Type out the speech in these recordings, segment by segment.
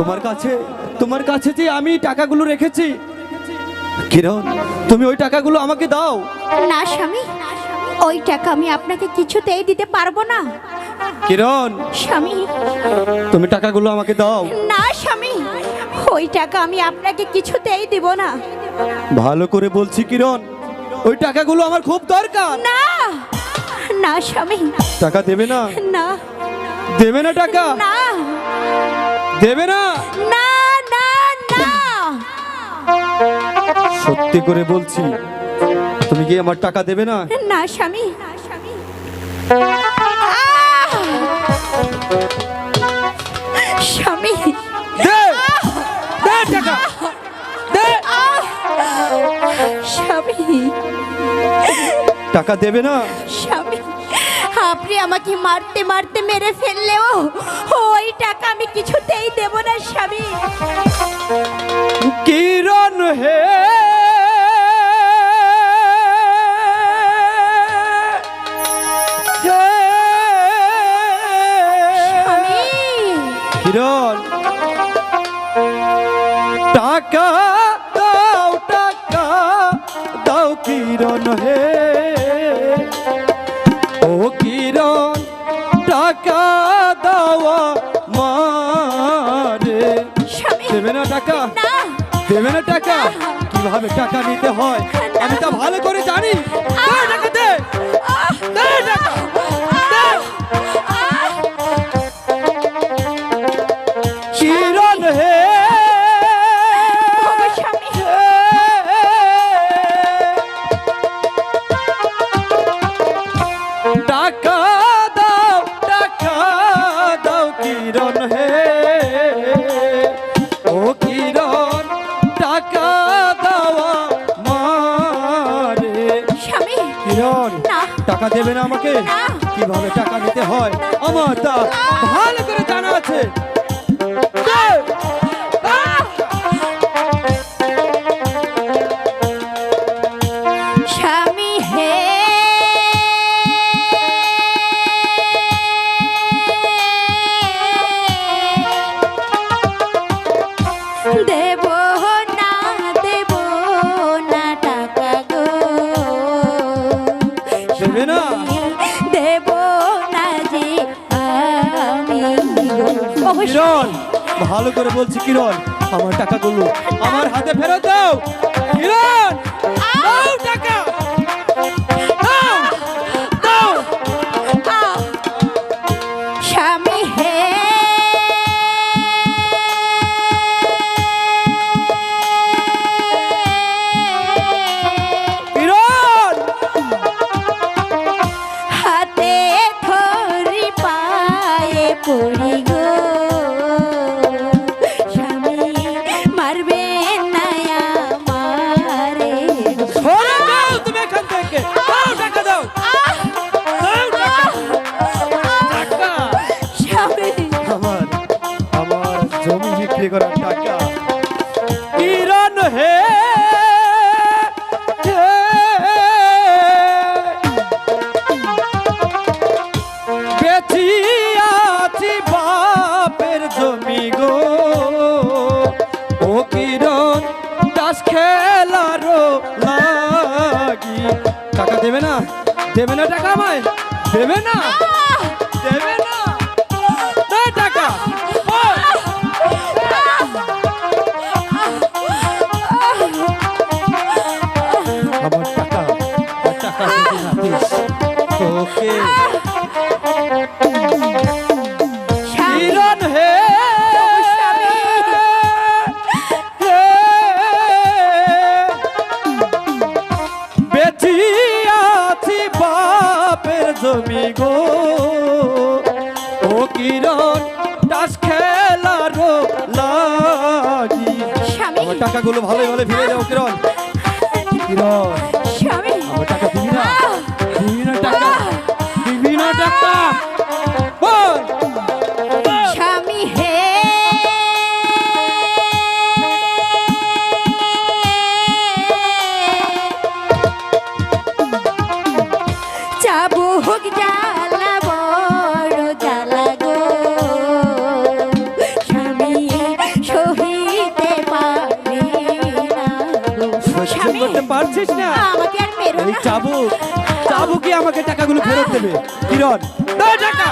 তোমার কাছে তোমার কাছে যে আমি টাকাগুলো রেখেছি। কিরণ তুমি ওই টাকাগুলো আমাকে দাও। না স্বামী ওই টাকা আমি আপনাকে কিছুতেই দিতে পারব না। কিরণ স্বামী। তুমি টাকাগুলো আমাকে দাও। না স্বামী ওই টাকা আমি আপনাকে কিছুতেই দিব না। ভালো করে বলছি কিরণ ওই টাকাগুলো আমার খুব দরকার। না না স্বামী। টাকা দেবে না? না। দেবে না টাকা? না। দেবে না? না না না। সত্যি করে বলছি তুমি কি আমার টাকা দেবে না? না স্বামী। স্বামী। দে দে টাকা দে। স্বামী। টাকা দেবে না? স্বামী। আপনি আমাকে মারতে মারতে মেরে ফেললেও ওই টাকা আমি কিছুতেই দেব না, স্বামী। কিরণ হে কীভাবে টাকা নিতে হয়। আমি তা ভালো করে জানি। টাকা টাকা দাও টাকা দাও, কিরণ হে। টাকা দেবে না আমাকে। কীভাবে টাকা দিতে হয় আমার তা ভালো করে জানা আছে কিরণ ভালো করে বলছি কিরণ আমার টাকা টাকাগুলো আমার হাতে ফেরত দাও। কিরণ! দেবে না টাকা আমায়? দেবে না? দেবে না? টাকা। আমার টাকা টাকা। তোকে কিরণ দাস খেলারও লাগি। আমার টাকাগুলো ভালোই ভালো ফিরে যাও কিরণ। কিরণ স্বামী। আমার টাকা দিবি না? দিবি না টাকা? দিবি না টাকা? বল। স্বামী হে। আমাকে টাকাগুলো ফেরত দেবে। কিরণ টাকা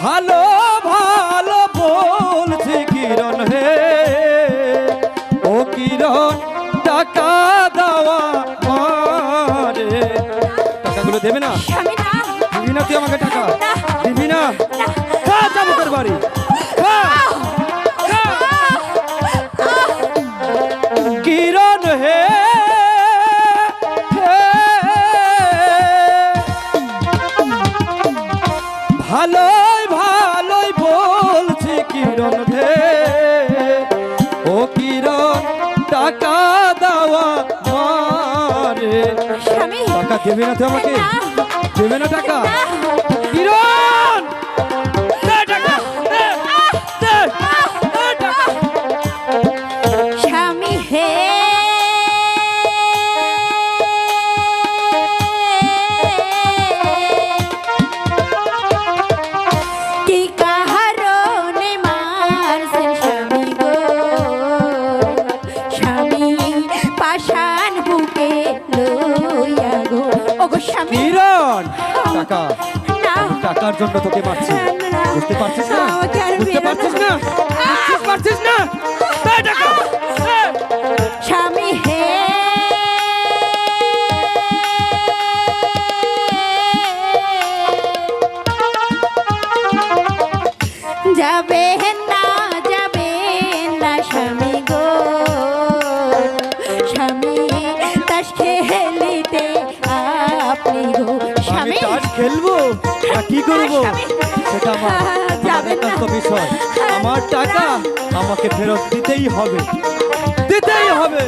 ভালো ভালো বলছে কিরণ হে। ও কিরণ টাকা দেওয়া মারে। টাকাগুলো দেবে না? দিবি না তুই আমাকে টাকা? দিবি না? খা যাব তোর বাড়ি। ভালোই ভালোই বলছি কিরণ ভে ও কিরণ টাকা দেওয়া মারে। টাকা দেবে না তো আমাকে? দেবে না টাকা? কিরণ! জন্য তোকে পাচ্ছি। বুঝতে পারছিস না বুঝতে পারছিস না খেলব? না কি করব? স্বামী। সেটা আমার আহ, একান্ত বিষয়। আমার টাকা আমাকে ফেরত দিতেই হবে। দিতেই হবে।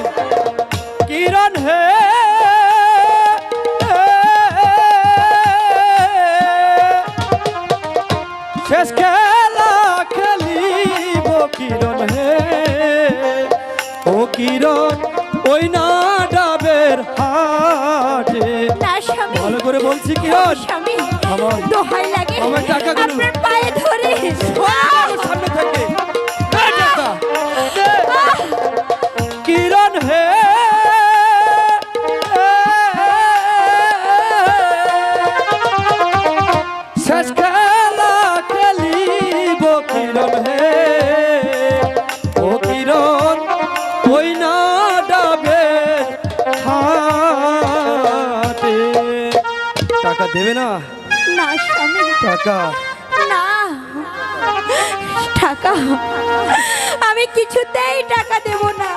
করে বলছি কি আমার দোহাই লাগে। আমার টাকাগুলো। আপনার পায়ে ধরে। সামনে থেকে। টাকা। না। টাকা। আমি কিছুতেই টাকা দেব না।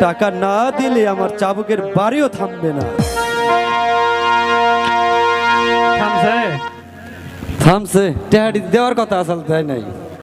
টাকা না দিলে আমার চাবুকের বাড়িও থামবে না। থামছে? থামছে। টেহাড়ি দেওয়ার কথা আসল তাই নাই।